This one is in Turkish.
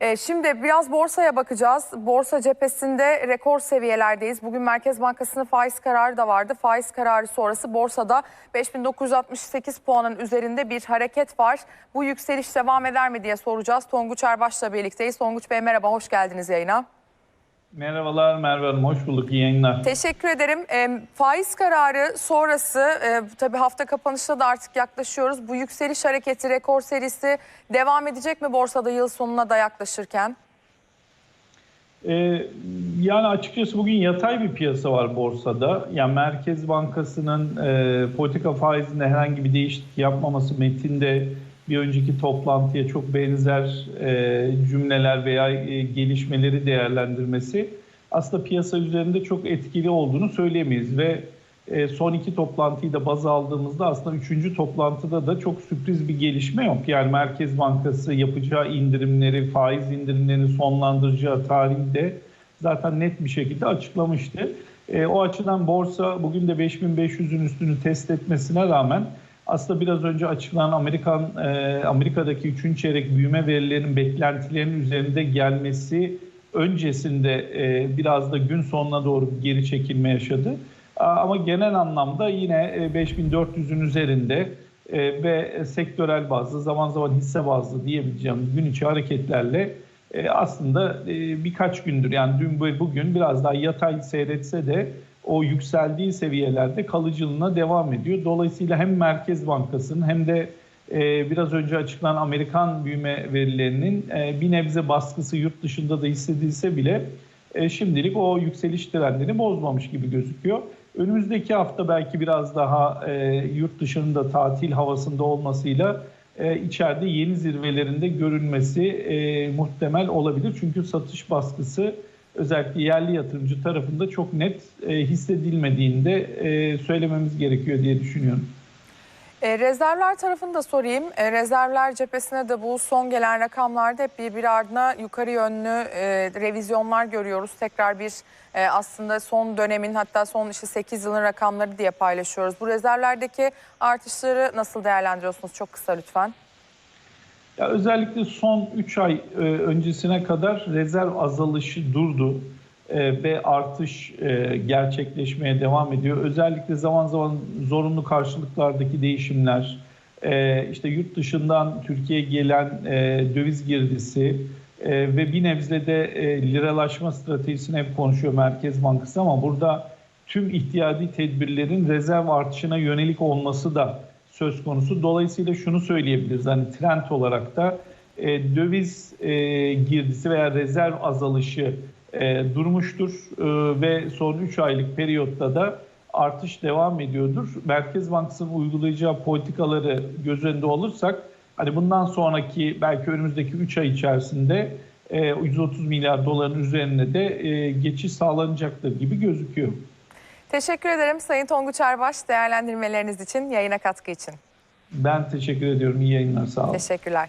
Ee, şimdi biraz borsaya bakacağız. Borsa cephesinde rekor seviyelerdeyiz. Bugün Merkez Bankası'nın faiz kararı da vardı. Faiz kararı sonrası borsada 5968 puanın üzerinde bir hareket var. Bu yükseliş devam eder mi diye soracağız. Tonguç Erbaş'la birlikteyiz. Tonguç Bey merhaba, hoş geldiniz yayına. Merhabalar Merve Hanım, hoş bulduk. İyi yayınlar. Teşekkür ederim. E, faiz kararı sonrası e, tabii hafta kapanışta da artık yaklaşıyoruz. Bu yükseliş hareketi, rekor serisi devam edecek mi borsada yıl sonuna da yaklaşırken? Ee, yani açıkçası bugün yatay bir piyasa var borsada. Yani Merkez Bankası'nın e, politika faizinde herhangi bir değişiklik yapmaması metinde bir önceki toplantıya çok benzer e, cümleler veya e, gelişmeleri değerlendirmesi aslında piyasa üzerinde çok etkili olduğunu söyleyemeyiz ve e, son iki toplantıyı da baz aldığımızda aslında üçüncü toplantıda da çok sürpriz bir gelişme yok. Yani Merkez Bankası yapacağı indirimleri, faiz indirimlerini sonlandıracağı tarihi zaten net bir şekilde açıklamıştı. E, o açıdan borsa bugün de 5500'ün üstünü test etmesine rağmen aslında biraz önce açıklanan Amerikan e, Amerika'daki 3. çeyrek büyüme verilerinin beklentilerinin üzerinde gelmesi öncesinde e, biraz da gün sonuna doğru geri çekilme yaşadı. Ama genel anlamda yine 5400'ün üzerinde e, ve sektörel bazlı zaman zaman hisse bazlı diyebileceğimiz gün içi hareketlerle e, aslında e, birkaç gündür yani dün ve bugün biraz daha yatay seyretse de o yükseldiği seviyelerde kalıcılığına devam ediyor. Dolayısıyla hem Merkez Bankası'nın hem de biraz önce açıklanan Amerikan büyüme verilerinin bir nebze baskısı yurt dışında da hissedilse bile şimdilik o yükseliş trendini bozmamış gibi gözüküyor. Önümüzdeki hafta belki biraz daha e, yurt dışında tatil havasında olmasıyla e, içeride yeni zirvelerinde görünmesi e, muhtemel olabilir. Çünkü satış baskısı özellikle yerli yatırımcı tarafında çok net e, hissedilmediğinde e, söylememiz gerekiyor diye düşünüyorum. E, rezervler tarafını da sorayım. E, rezervler cephesine de bu son gelen rakamlarda hep birbiri ardına yukarı yönlü e, revizyonlar görüyoruz. Tekrar bir e, aslında son dönemin hatta son işte 8 yılın rakamları diye paylaşıyoruz. Bu rezervlerdeki artışları nasıl değerlendiriyorsunuz? Çok kısa lütfen. Ya özellikle son 3 ay e, öncesine kadar rezerv azalışı durdu e, ve artış e, gerçekleşmeye devam ediyor. Özellikle zaman zaman zorunlu karşılıklardaki değişimler, e, işte yurt dışından Türkiye'ye gelen döviz girdisi ve bir nebze de liralaşma stratejisini hep konuşuyor Merkez Bankası ama burada tüm ihtiyadi tedbirlerin rezerv artışına yönelik olması da söz konusu. Dolayısıyla şunu söyleyebiliriz hani trend olarak da döviz girdisi veya rezerv azalışı e, durmuştur e, ve son 3 aylık periyotta da artış devam ediyordur. Merkez Bankası'nın uygulayacağı politikaları göz önünde olursak hani bundan sonraki belki önümüzdeki 3 ay içerisinde e, 130 milyar doların üzerine de e, geçiş sağlanacaktır gibi gözüküyor. Teşekkür ederim Sayın Tonguç Erbaş değerlendirmeleriniz için, yayına katkı için. Ben teşekkür ediyorum. İyi yayınlar. Sağ olun. Teşekkürler.